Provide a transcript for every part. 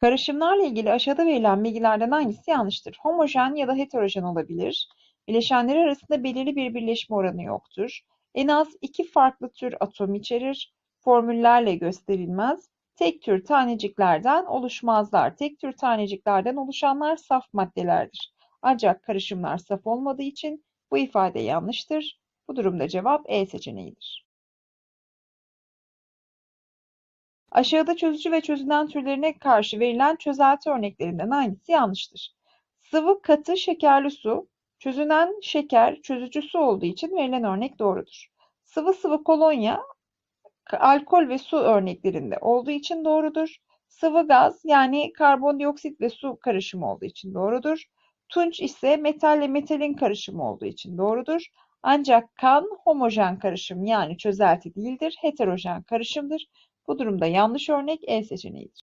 Karışımlarla ilgili aşağıda verilen bilgilerden hangisi yanlıştır? Homojen ya da heterojen olabilir. Bileşenler arasında belirli bir birleşme oranı yoktur. En az iki farklı tür atom içerir. Formüllerle gösterilmez. Tek tür taneciklerden oluşmazlar. Tek tür taneciklerden oluşanlar saf maddelerdir. Ancak karışımlar saf olmadığı için bu ifade yanlıştır. Bu durumda cevap E seçeneğidir. Aşağıda çözücü ve çözünen türlerine karşı verilen çözelti örneklerinden hangisi yanlıştır? Sıvı, katı, şekerli su, çözünen şeker, çözücü su olduğu için verilen örnek doğrudur. Sıvı sıvı kolonya, alkol ve su örneklerinde olduğu için doğrudur. Sıvı gaz yani karbondioksit ve su karışımı olduğu için doğrudur. Tunç ise metalle metalin karışımı olduğu için doğrudur. Ancak kan homojen karışım yani çözelti değildir, heterojen karışımdır. Bu durumda yanlış örnek E seçeneğidir.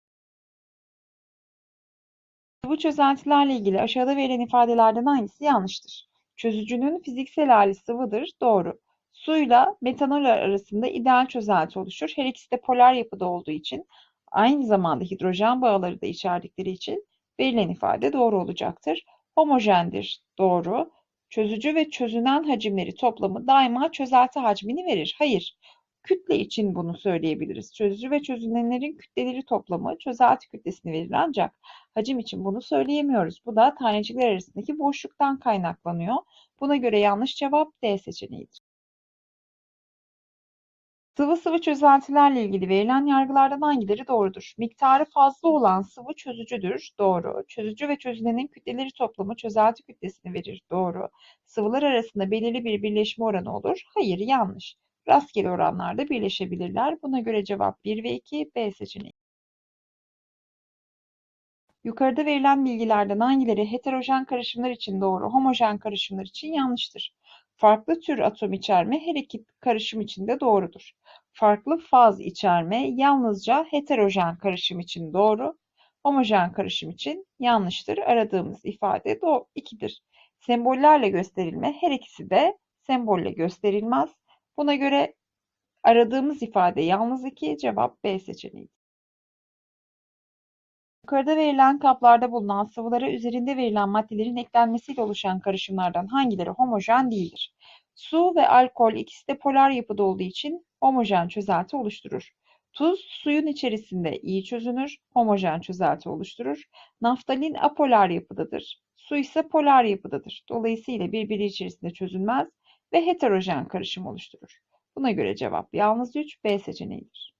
Bu çözeltilerle ilgili aşağıda verilen ifadelerden hangisi yanlıştır? Çözücünün fiziksel hali sıvıdır. Doğru. Suyla metanol arasında ideal çözelti oluşur. Her ikisi de polar yapıda olduğu için aynı zamanda hidrojen bağları da içerdikleri için verilen ifade doğru olacaktır. Homojendir. Doğru. Çözücü ve çözünen hacimleri toplamı daima çözelti hacmini verir. Hayır. Kütle için bunu söyleyebiliriz. Çözücü ve çözünenlerin kütleleri toplamı çözelti kütlesini verir ancak hacim için bunu söyleyemiyoruz. Bu da tanecikler arasındaki boşluktan kaynaklanıyor. Buna göre yanlış cevap D seçeneğidir. Sıvı sıvı çözeltilerle ilgili verilen yargılardan hangileri doğrudur? Miktarı fazla olan sıvı çözücüdür. Doğru. Çözücü ve çözünenin kütleleri toplamı çözelti kütlesini verir. Doğru. Sıvılar arasında belirli bir birleşme oranı olur. Hayır, yanlış. Rastgele oranlarda birleşebilirler. Buna göre cevap 1 ve 2 B seçeneği. Yukarıda verilen bilgilerden hangileri heterojen karışımlar için doğru, homojen karışımlar için yanlıştır? Farklı tür atom içerme her iki karışım için de doğrudur. Farklı faz içerme yalnızca heterojen karışım için doğru, homojen karışım için yanlıştır. Aradığımız ifade doğru 2'dir. Sembollerle gösterilme her ikisi de sembolle gösterilmez. Buna göre aradığımız ifade yalnız 2, cevap B seçeneği. Yukarıda verilen kaplarda bulunan sıvılara üzerinde verilen maddelerin eklenmesiyle oluşan karışımlardan hangileri homojen değildir? Su ve alkol ikisi de polar yapıda olduğu için homojen çözelti oluşturur. Tuz suyun içerisinde iyi çözünür, homojen çözelti oluşturur. Naftalin apolar yapıdadır. Su ise polar yapıdadır. Dolayısıyla birbiri içerisinde çözünmez ve heterojen karışım oluşturur. Buna göre cevap yalnız 3 B seçeneğidir.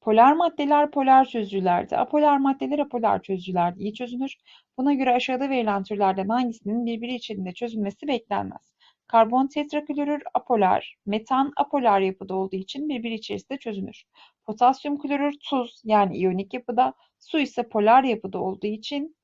Polar maddeler polar çözücülerde, apolar maddeler apolar çözücülerde iyi çözünür. Buna göre aşağıda verilen türlerden hangisinin birbiri içerisinde çözülmesi beklenmez. Karbon tetraklorür apolar, metan apolar yapıda olduğu için birbiri içerisinde çözünür. Potasyum klorür tuz yani iyonik yapıda, su ise polar yapıda olduğu için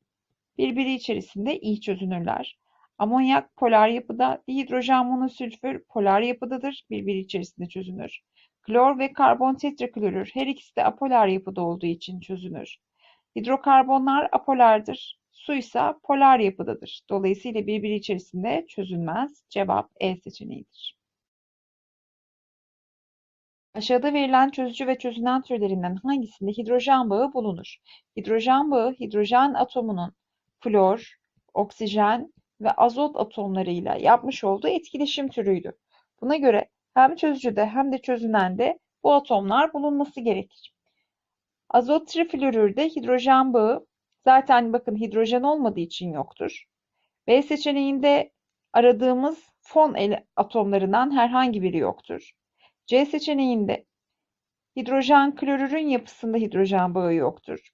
birbiri içerisinde iyi çözünürler. Amonyak polar yapıda, dihidrojen monosülfür polar yapıdadır, birbiri içerisinde çözünür. Klor ve karbon tetraklorür her ikisi de apolar yapıda olduğu için çözünür. Hidrokarbonlar apolardır, su ise polar yapıdadır. Dolayısıyla birbiri içerisinde çözünmez. Cevap E seçeneğidir. Aşağıda verilen çözücü ve çözünen türlerinden hangisinde hidrojen bağı bulunur? Hidrojen bağı, hidrojen atomunun flor, oksijen ve azot atomlarıyla yapmış olduğu etkileşim türüydü. Buna göre hem çözücüde hem de çözünende bu atomlar bulunması gerekir. Azot triflorürde hidrojen bağı zaten bakın hidrojen olmadığı için yoktur. B seçeneğinde aradığımız fon atomlarından herhangi biri yoktur. C seçeneğinde hidrojen klorürün yapısında hidrojen bağı yoktur.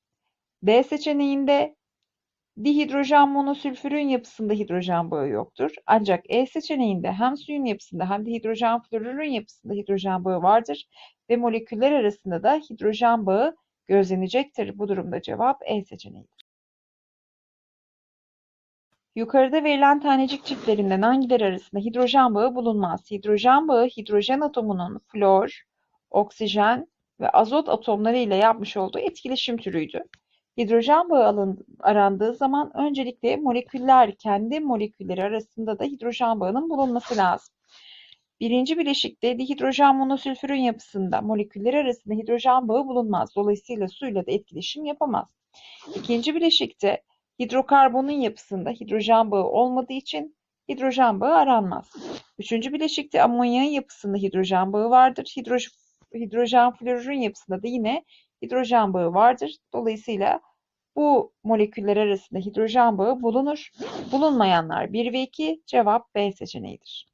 D seçeneğinde Dihidrojen monosülfürün yapısında hidrojen bağı yoktur. Ancak E seçeneğinde hem suyun yapısında hem de hidrojen florürün yapısında hidrojen bağı vardır ve moleküller arasında da hidrojen bağı gözlenecektir. Bu durumda cevap E seçeneğidir. Yukarıda verilen tanecik çiftlerinden hangileri arasında hidrojen bağı bulunmaz? Hidrojen bağı hidrojen atomunun flor, oksijen ve azot atomları ile yapmış olduğu etkileşim türüydü. Hidrojen bağı arandığı zaman öncelikle moleküller kendi molekülleri arasında da hidrojen bağının bulunması lazım. Birinci bileşikte dihidrojen monosülfürün yapısında moleküller arasında hidrojen bağı bulunmaz. Dolayısıyla suyla da etkileşim yapamaz. İkinci bileşikte hidrokarbonun yapısında hidrojen bağı olmadığı için hidrojen bağı aranmaz. Üçüncü bileşikte amonyağın yapısında hidrojen bağı vardır. Hidro- hidrojen florürün yapısında da yine hidrojen bağı vardır. Dolayısıyla bu moleküller arasında hidrojen bağı bulunur. Bulunmayanlar 1 ve 2 cevap B seçeneğidir.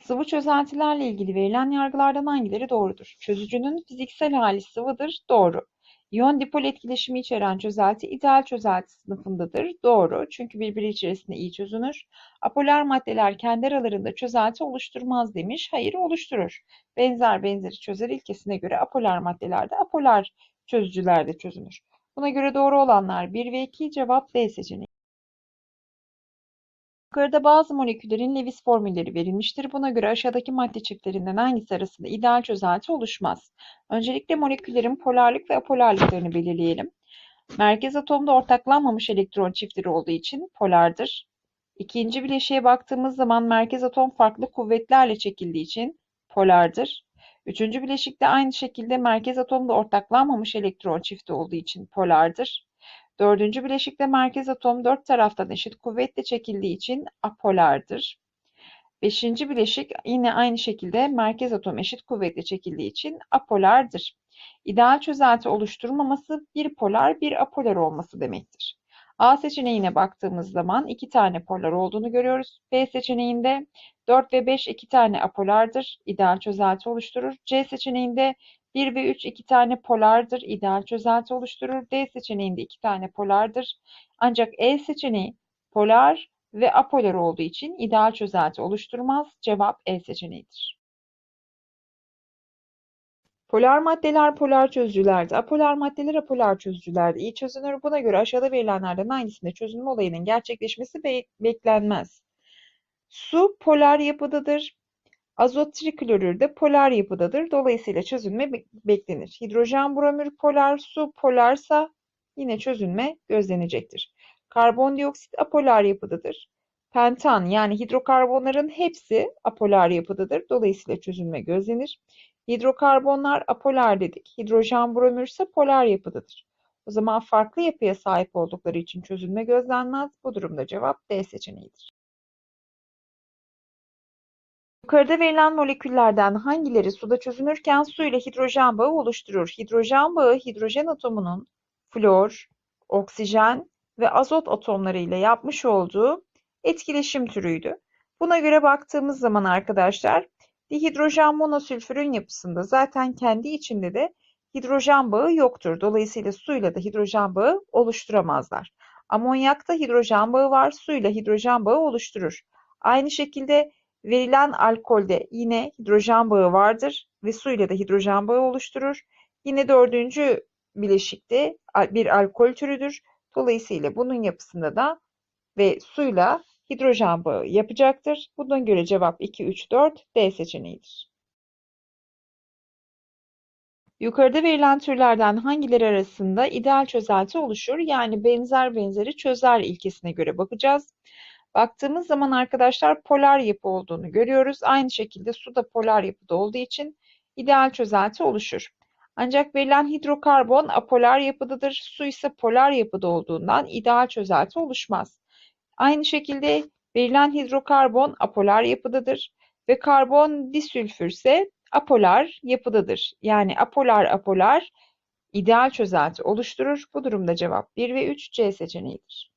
Sıvı çözeltilerle ilgili verilen yargılardan hangileri doğrudur? Çözücünün fiziksel hali sıvıdır. Doğru. İyon dipol etkileşimi içeren çözelti ideal çözelti sınıfındadır. Doğru. Çünkü birbiri içerisinde iyi çözünür. Apolar maddeler kendi aralarında çözelti oluşturmaz demiş. Hayır oluşturur. Benzer benzeri çözer ilkesine göre apolar maddelerde apolar çözücülerde çözünür. Buna göre doğru olanlar 1 ve 2 cevap B seçeneği. Yukarıda bazı moleküllerin Lewis formülleri verilmiştir. Buna göre aşağıdaki madde çiftlerinden hangisi arasında ideal çözelti oluşmaz? Öncelikle moleküllerin polarlık ve apolarlıklarını belirleyelim. Merkez atomda ortaklanmamış elektron çiftleri olduğu için polardır. İkinci bileşiğe baktığımız zaman merkez atom farklı kuvvetlerle çekildiği için polardır. Üçüncü bileşikte aynı şekilde merkez atomda ortaklanmamış elektron çifti olduğu için polardır. Dördüncü bileşikte merkez atom dört taraftan eşit kuvvetle çekildiği için apolardır. Beşinci bileşik yine aynı şekilde merkez atom eşit kuvvetle çekildiği için apolardır. İdeal çözelti oluşturmaması bir polar bir apolar olması demektir. A seçeneğine baktığımız zaman iki tane polar olduğunu görüyoruz. B seçeneğinde 4 ve 5 iki tane apolardır. ideal çözelti oluşturur. C seçeneğinde 1 ve 3 iki tane polardır. ideal çözelti oluşturur. D seçeneğinde iki tane polardır. Ancak E seçeneği polar ve apolar olduğu için ideal çözelti oluşturmaz. Cevap E seçeneğidir. Polar maddeler polar çözücülerde, apolar maddeler apolar çözücülerde iyi çözünür. Buna göre aşağıda verilenlerden hangisinde çözünme olayının gerçekleşmesi be beklenmez? Su polar yapıdadır. Azot triklorür de polar yapıdadır. Dolayısıyla çözünme be beklenir. Hidrojen bromür polar, su polarsa yine çözünme gözlenecektir. Karbondioksit apolar yapıdadır. Pentan yani hidrokarbonların hepsi apolar yapıdadır. Dolayısıyla çözünme gözlenir. Hidrokarbonlar apolar dedik. Hidrojen bromür ise polar yapıdadır. O zaman farklı yapıya sahip oldukları için çözünme gözlenmez. Bu durumda cevap D seçeneğidir. Yukarıda verilen moleküllerden hangileri suda çözünürken su ile hidrojen bağı oluşturur? Hidrojen bağı hidrojen atomunun flor, oksijen ve azot atomları ile yapmış olduğu etkileşim türüydü. Buna göre baktığımız zaman arkadaşlar dihidrojen monosülfürün yapısında zaten kendi içinde de hidrojen bağı yoktur. Dolayısıyla suyla da hidrojen bağı oluşturamazlar. Amonyakta hidrojen bağı var, suyla hidrojen bağı oluşturur. Aynı şekilde verilen alkolde yine hidrojen bağı vardır ve suyla da hidrojen bağı oluşturur. Yine dördüncü bileşikte bir alkol türüdür. Dolayısıyla bunun yapısında da ve suyla hidrojen bağı yapacaktır. Buna göre cevap 2, 3, 4 D seçeneğidir. Yukarıda verilen türlerden hangileri arasında ideal çözelti oluşur? Yani benzer benzeri çözer ilkesine göre bakacağız. Baktığımız zaman arkadaşlar polar yapı olduğunu görüyoruz. Aynı şekilde su da polar yapıda olduğu için ideal çözelti oluşur. Ancak verilen hidrokarbon apolar yapıdadır. Su ise polar yapıda olduğundan ideal çözelti oluşmaz. Aynı şekilde verilen hidrokarbon apolar yapıdadır ve karbon disülfür ise apolar yapıdadır. Yani apolar apolar ideal çözelti oluşturur. Bu durumda cevap 1 ve 3 C seçeneğidir.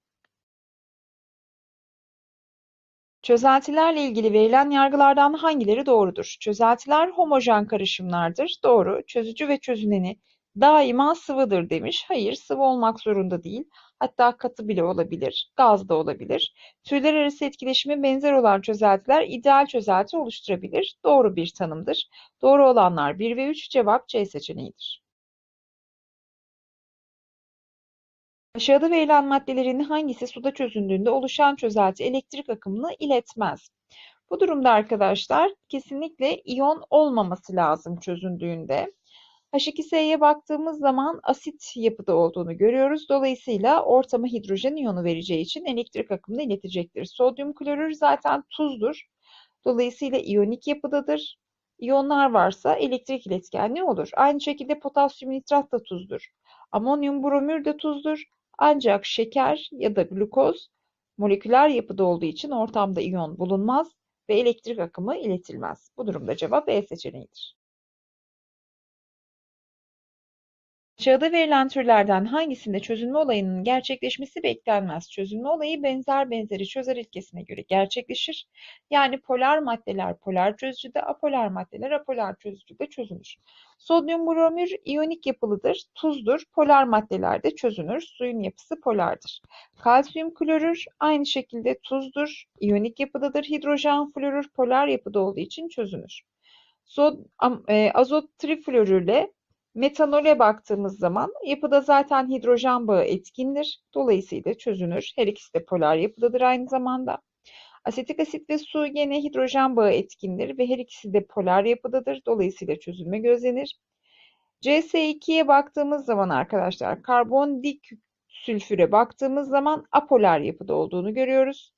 Çözeltilerle ilgili verilen yargılardan hangileri doğrudur? Çözeltiler homojen karışımlardır. Doğru. Çözücü ve çözüneni daima sıvıdır demiş. Hayır, sıvı olmak zorunda değil. Hatta katı bile olabilir, gaz da olabilir. Türler arası etkileşimi benzer olan çözeltiler ideal çözelti oluşturabilir. Doğru bir tanımdır. Doğru olanlar 1 ve 3 cevap C seçeneğidir. Aşağıda verilen maddelerin hangisi suda çözündüğünde oluşan çözelti elektrik akımını iletmez? Bu durumda arkadaşlar kesinlikle iyon olmaması lazım çözündüğünde. H2S'ye baktığımız zaman asit yapıda olduğunu görüyoruz. Dolayısıyla ortama hidrojen iyonu vereceği için elektrik akımını iletecektir. Sodyum klorür zaten tuzdur. Dolayısıyla iyonik yapıdadır. İyonlar varsa elektrik iletkenliği olur. Aynı şekilde potasyum nitrat da tuzdur. Amonyum bromür de tuzdur. Ancak şeker ya da glukoz moleküler yapıda olduğu için ortamda iyon bulunmaz ve elektrik akımı iletilmez. Bu durumda cevap E seçeneğidir. Aşağıda verilen türlerden hangisinde çözünme olayının gerçekleşmesi beklenmez? Çözünme olayı benzer benzeri çözer ilkesine göre gerçekleşir. Yani polar maddeler polar çözücüde, apolar maddeler apolar çözücüde çözünür. Sodyum bromür iyonik yapılıdır, tuzdur, polar maddelerde çözünür, suyun yapısı polardır. Kalsiyum klorür aynı şekilde tuzdur, iyonik yapıdadır, hidrojen florür polar yapıda olduğu için çözünür. E, azot triflorürle Metanole baktığımız zaman yapıda zaten hidrojen bağı etkindir. Dolayısıyla çözünür. Her ikisi de polar yapıdadır aynı zamanda. Asetik asit ve su gene hidrojen bağı etkindir ve her ikisi de polar yapıdadır. Dolayısıyla çözülme gözlenir. CS2'ye baktığımız zaman arkadaşlar karbon dikülfüre baktığımız zaman apolar yapıda olduğunu görüyoruz.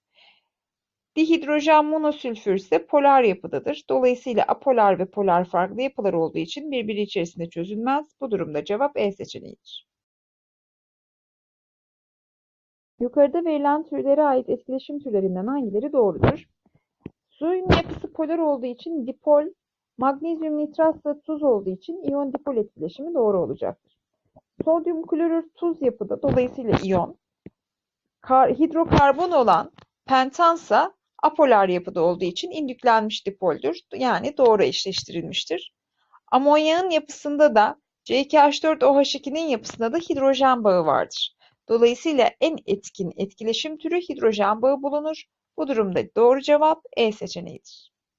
Dihidrojen monosülfür ise polar yapıdadır. Dolayısıyla apolar ve polar farklı yapılar olduğu için birbiri içerisinde çözülmez. Bu durumda cevap E seçeneğidir. Yukarıda verilen türlere ait etkileşim türlerinden hangileri doğrudur? Suyun yapısı polar olduğu için dipol, magnezyum nitratsa tuz olduğu için iyon dipol etkileşimi doğru olacaktır. Sodyum klorür tuz yapıda dolayısıyla iyon. Kar, hidrokarbon olan pentansa apolar yapıda olduğu için indüklenmiş dipoldür. Yani doğru eşleştirilmiştir. Amonyağın yapısında da C2H4OH2'nin yapısında da hidrojen bağı vardır. Dolayısıyla en etkin etkileşim türü hidrojen bağı bulunur. Bu durumda doğru cevap E seçeneğidir.